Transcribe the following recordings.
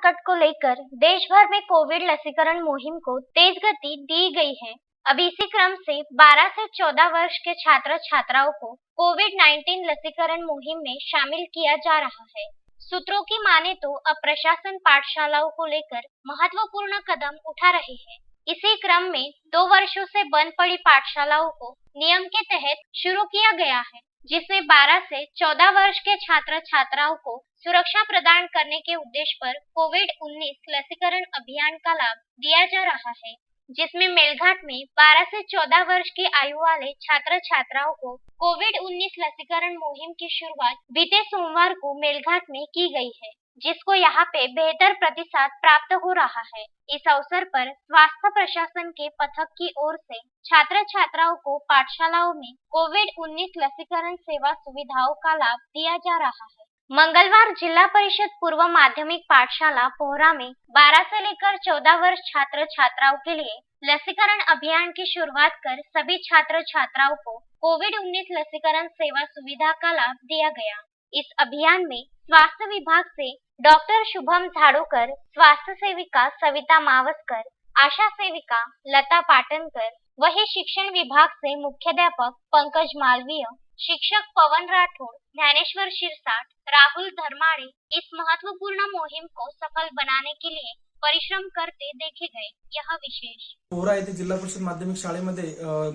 संकट को लेकर देश भर में कोविड लसीकरण मुहिम को तेज गति दी गई है। अब इसी क्रम से 12 से 14 वर्ष के छात्र छात्राओं को कोविड 19 लसीकरण मुहिम में शामिल किया जा रहा है। सूत्रों की माने तो अब प्रशासन पाठशालाओं को लेकर महत्वपूर्ण कदम उठा रहे हैं। इसी क्रम में दो वर्षों से बंद पड़ी पाठशालाओं को नियम के तहत शुरू किया गया है, जिसमें 12 से 14 वर्ष के छात्र छात्राओं को सुरक्षा प्रदान करने के उद्देश्य पर कोविड 19 लसीकरण अभियान का लाभ दिया जा रहा है, जिसमें मेलघाट में 12 से 14 वर्ष की आयु वाले छात्र छात्राओं को कोविड 19 लसीकरण मुहिम की शुरुआत बीते सोमवार को मेलघाट में की गई है। जिसको यहाँ पे बेहतर प्रतिसाद प्राप्त हो रहा है। इस अवसर पर स्वास्थ्य प्रशासन के पथक की ओर से छात्र छात्राओं को पाठशालाओं में कोविड 19 लसीकरण सेवा सुविधाओं का लाभ दिया जा रहा है। मंगलवार जिला परिषद पूर्व माध्यमिक पाठशाला पोहरा में 12 से लेकर 14 वर्ष छात्र छात्राओं के लिए लसीकरण अभियान की शुरुआत कर सभी छात्र छात्राओं को कोविड 19 लसीकरण सेवा सुविधा का लाभ दिया गया। इस अभियान में स्वास्थ्य विभाग से डॉक्टर शुभम झाड़ोकर स्वास्थ्य सेविका सविता मावसकर आशा सेविका लता पाटनकर वही शिक्षण विभाग से मुख्याध्यापक पंकज मालवीय शिक्षक पवन राठौड़ ज्ञानेश्वर शिरसाट राहुल धर्माड़े इस महत्त्वपूर्ण मुहिम को सफल बनाने के लिए परिश्रम करते देखे गए यह विशेष. पोहरा येथे जिल्हा परिषद माध्यमिक शाळेमध्ये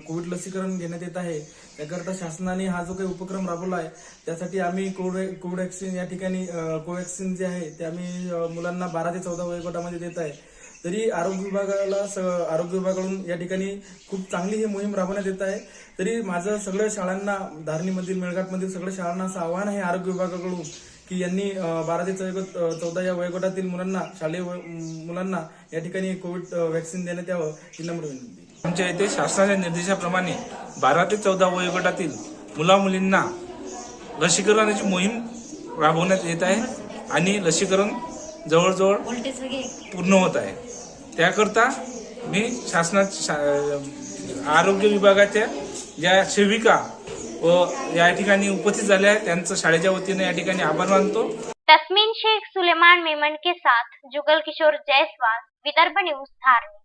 कोविड लसीकरण घेण्यात येत आहे. त्याकरता शासनाने हा जो काही उपक्रम राबवला आहे त्यासाठी आम्ही कोविड कोवॅक्सिन या ठिकाणी कोवॅक्सिन जे आहे ते आम्ही मुलांना बारा ते चौदा वयोगटामध्ये देत आहे. तरी आरोग्य विभागाला स आरोग्य विभागाकडून या ठिकाणी खूप चांगली ही मोहीम राबवण्यात येत आहे. तरी माझं सगळ्या शाळांना धारणीमधील मेळघाटमधील सगळ्या शाळांना असं आव्हान आहे आरोग्य विभागाकडून. की यांनी बारा ते चौदा चौदा या वयोगटातील मुलांना शालेय मुलांना या ठिकाणी कोविड व्हॅक्सिन देण्यात यावं ही नम्र विनंती आमच्या येथे शासनाच्या निर्देशाप्रमाणे बारा ते चौदा वयोगटातील मुला मुलींना लसीकरणाची मोहीम राबवण्यात येत आहे आणि लसीकरण जवळजवळ पूर्ण होत आहे. त्याकरता मी शासना शा- आरोग्य विभागाच्या ज्या सेविका व या ठिकाणी उपस्थित झाले आहेत. त्यांचं शाळेच्या वतीने या ठिकाणी आभार मानतो. तस्मीन शेख सुलेमान मेमन के साथ जुगल किशोर जयस्वाल विदर्भ न्यूज धारणी.